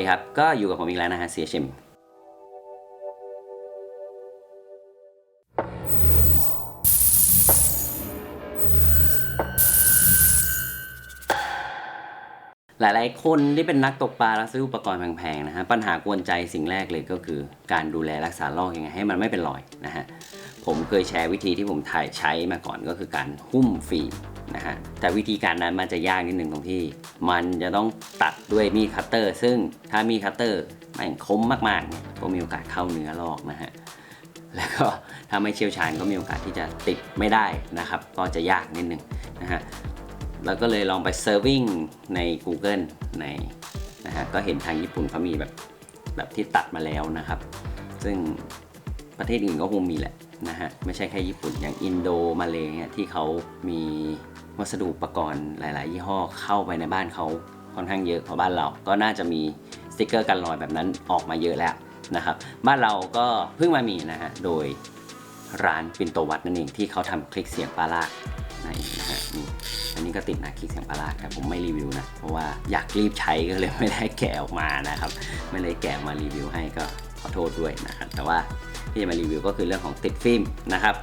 ดีครับ ก็อยู่กับผมอีกแล้วนะฮะเสียชิมหลายๆ คนที่เป็นนักตกปลาแล้วซื้ออุปกรณ์แพงๆนะฮะปัญหากวนใจสิ่งแรกเลยก็คือ การดูแลรักษาลอกยังไงให้มันไม่เป็นรอยนะฮะผมเคยแชร์วิธีที่ผมถ่ายใช้มาก่อนก็คือการหุ้มฟิล์ม นะฮะแต่วิธีการนั้นมันจะยากนิดหนึ่งตรงที่ มันจะต้องตัดด้วยมีดคัตเตอร์ ซึ่งถ้ามีดคัตเตอร์ม่งคมมากๆเนี่ยก็มีโอกาสเข้าเนื้อลอกนะฮะแล้วก็ถ้าไม่เชี่ยวชาญก็มีโอกาสที่จะติดไม่ได้นะครับก็จะยากนิดหนึ่งนะฮะแล้วก็เลยลองไปเซิร์ฟวิ่งใน Google ในนะฮะก็เห็นทางญี่ปุ่นเขามีแบบแบบที่ตัดมาแล้วนะครับ ซึ่งประเทศอื่นก็คงมีแหละ นะฮะไม่ใช่แค่ญี่ปุ่นอย่างอินโดมาเลเนี่ยที่เขามีวัสดุอุปกรณ์หลาย ๆ ยี่ห้อเข้าไปในบ้านเขาค่อนข้างเยอะกว่าบ้านเรา ก็น่าจะมีสติกเกอร์กันรอยแบบนั้นออกมาเยอะแล้วนะครับบ้านเราก็เพิ่งมามีนะฮะโดยร้านปินโตวัดนั่นเองที่เขาทำคลิกเสียงปลาลากนั่นเองนะฮะนี่อันนี้ก็ติดนะคลิกเสียงปลาลากแต่ผมไม่รีวิวนะเพราะว่าอยากรีบใช้ก็เลยไม่ได้แกะออกมานะครับไม่เลยแกะมารีวิวให้ก็ขอโทษด้วยนะครับแต่ว่า ที่จะมารีวิวก็คือเรื่องของติดฟิล์มนะครับ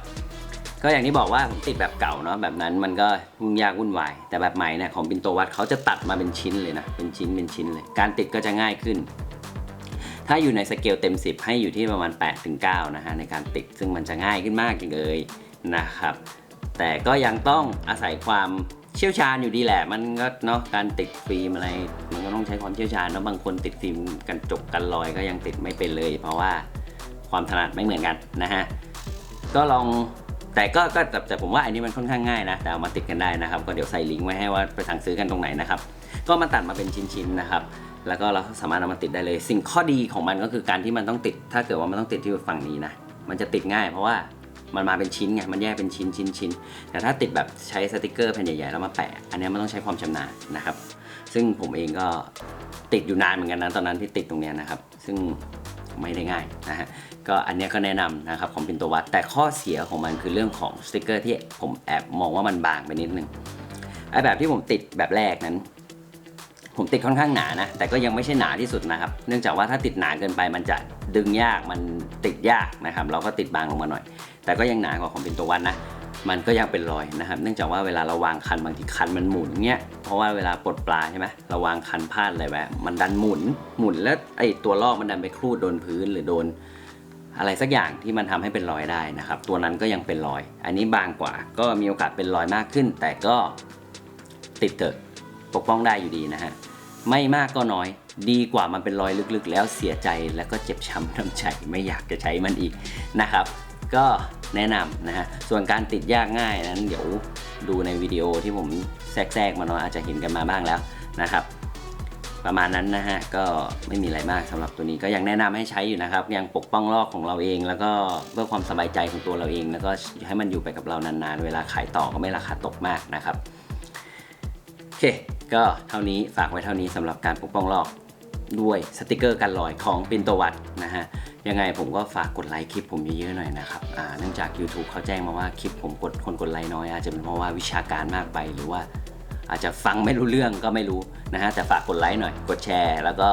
ก็อย่างที่บอกว่าผมติดแบบเก่าเนาะแบบนั้นมันก็ยุ่งยากวุ่นวาย แต่แบบใหม่เนี่ยของปินโตวัดเขาจะตัดมาเป็นชิ้นเลยนะเป็นชิ้นเป็นชิ้นเลย การติดก็จะง่ายขึ้น ถ้าอยู่ในสเกลเต็ม 10 ให้อยู่ที่ประมาณ8ถึง9นะฮะในการติดซึ่งมันจะง่ายขึ้นมากเลยนะครับ แต่ก็ยังต้องอาศัยความเชี่ยวชาญอยู่ดีแหละ มันก็เนาะการติดฟิล์มอะไร มันก็ต้องใช้ความเชี่ยวชาญเนาะบางคนติดฟิล์มกันจกกันรอยก็ยังติดไม่เป็นเลย เพราะว่า ความถนัดไม่เหมือนกันนะฮะก็ลองแต่ก็ก็แต่แต่ผมว่าอันนี้มันค่อนข้างง่ายนะแต่เอามาติดกันได้นะครับ ก็เดี๋ยวใส่ลิงก์ไว้ให้ว่าไปสั่งซื้อกันตรงไหนนะครับ ก็มาตัดมาเป็นชิ้นๆนะครับ แล้วก็เราสามารถเอามาติดได้เลย สิ่งข้อดีของมันก็คือการที่มันต้องติด ถ้าเกิดว่ามันต้องติดที่ฝั่งนี้นะมันจะติดง่ายเพราะว่ามันมาเป็นชิ้นไงมันแยกเป็นชิ้นชิ้นชิ้นแต่ถ้าติดแบบใช้สติกเกอร์แผ่นใหญ่ๆแล้วมาแปะ อันนี้มันต้องใช้ความชำนาญนะครับ ซึ่งผมเองก็ติดอยู่นานเหมือนกันนะตอนนั้นที่ติดตรงนี้นะครับ ซึ่งไม่ได้ง่ายนะฮะ ก็อันนี้ก็แนะนำนะครับของปินโตวัดแต่ข้อเสียของมันคือเรื่องของสติกเกอร์ที่ผมแอบมองว่ามันบางไปนิดนึงไอ้แบบที่ผมติดแบบแรกนั้น ผมติดค่อนข้างหนานะ แต่ก็ยังไม่ใช่หนาที่สุดนะครับ เนื่องจากว่าถ้าติดหนาเกินไปมันจะดึงยากมันติดยากนะครับ เราก็ติดบางลงมาหน่อย แต่ก็ยังหนากว่าของป็นตัววันนะมันก็ยังเป็นรอยนะครับ เนื่องจากว่าเวลาเราวางคันบางทีคันมันหมุนเงี้ย เพราะว่าเวลาปลดปลาใช่ไหมเราวางคันพลาดอะไรไปมันดันหมุน หมุนแล้วไอ้ตัวลอกมันดันไปครูดโดนพื้นหรือโดน อะไรสักอย่างที่มันทำให้เป็นรอยได้นะครับ ตัวนั้นก็ยังเป็นรอย อันนี้บางกว่า ก็มีโอกาสเป็นรอยมากขึ้น แต่ก็ติดเถอะปกป้องได้อยู่ดีนะฮะไม่มากก็น้อยดีกว่ามันเป็นรอยลึกๆ แล้วเสียใจแล้วก็เจ็บช้ำน้ำใจไม่อยากจะใช้มันอีกนะครับ ก็แนะนำนะฮะส่วนการติดยากง่ายนั้นเดี๋ยวดูในวิดีโอที่ผมแทรกๆมาเนาะอาจจะเห็นกันมาบ้างแล้วนะครับ ประมาณนั้นนะฮะก็ไม่มีอะไรมากสำหรับตัวนี้ก็ยังแนะนำให้ใช้อยู่นะครับ ยังปกป้องลอกของเราเอง แล้วก็เพื่อความสบายใจของตัวเราเอง แล้วก็ให้มันอยู่ไปกับเรานานๆ เวลาขายต่อก็ไม่ราคาตกมากนะครับโอเค ก็เท่านี้ฝากไว้เท่านี้สำหรับการปกป้องลอกด้วยสติกเกอร์กันรอยของปินโตวัดนะฮะยังไงผมก็ฝากกดไลค์คลิปผมเยอะๆหน่อยนะครับเนื่องจาก YouTube เขาแจ้งมาว่าคลิปผมกดคนกดไลค์น้อยอาจจะเป็นเพราะว่าวิชาการมากไปหรือว่า อาจจะฟังไม่รู้เรื่องก็ไม่รู้นะฮะแต่ฝากกดไลค์หน่อย กดแชร์ แล้วก็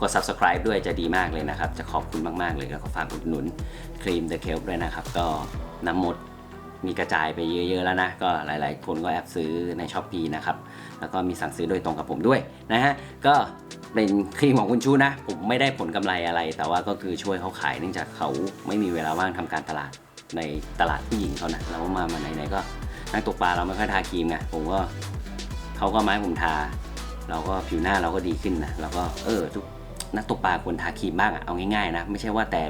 กด subscribe ด้วยจะดีมากเลยนะครับ จะขอบคุณมาก ๆ เลยแล้วก็ฝากอุดหนุนครีม The Kelp ด้วยนะครับ ก็น้ำหมดมีกระจายไปเยอะๆแล้วนะ ก็หลายๆ คนก็แอบซื้อในช้อปปีนะครับ แล้วก็มีสั่งซื้อโดยตรงกับผมด้วยนะฮะ ก็เป็นครีมของคุณชูนะ ผมไม่ได้ผลกำไรอะไร แต่ว่าก็คือช่วยเขาขายเนื่องจากเขาไม่มีเวลาว่างทำการตลาดในตลาดผู้หญิงเขานะแล้วมามาไหนๆก็ นักตกปลาเราไม่ค่อยทาครีมไงผมก็เขาก็ไม้ผมทา เราก็ผิวหน้าเราก็ดีขึ้นนะเราก็เออทุกนักตกปลาควรทาครีมบ้างอะเอาง่ายๆนะไม่ใช่ว่าแต่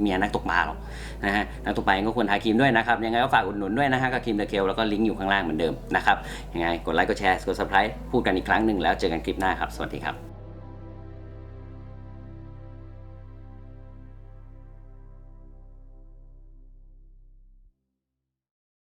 เมียนักตกปลาหรอกนะฮะนักตกปลาเองก็ควรทาครีมด้วยนะครับยังไงก็ฝากอุดหนุนด้วยนะฮะกับครีมเดอะเคลแล้วก็ลิงก์อยู่ข้างล่างเหมือนเดิมนะครับยังไงกดไลค์กดแชร์กดซับสไครต์พูดกันอีกครั้งหนึ่งแล้วเจอกันคลิปหน้าครับสวัสดีครับ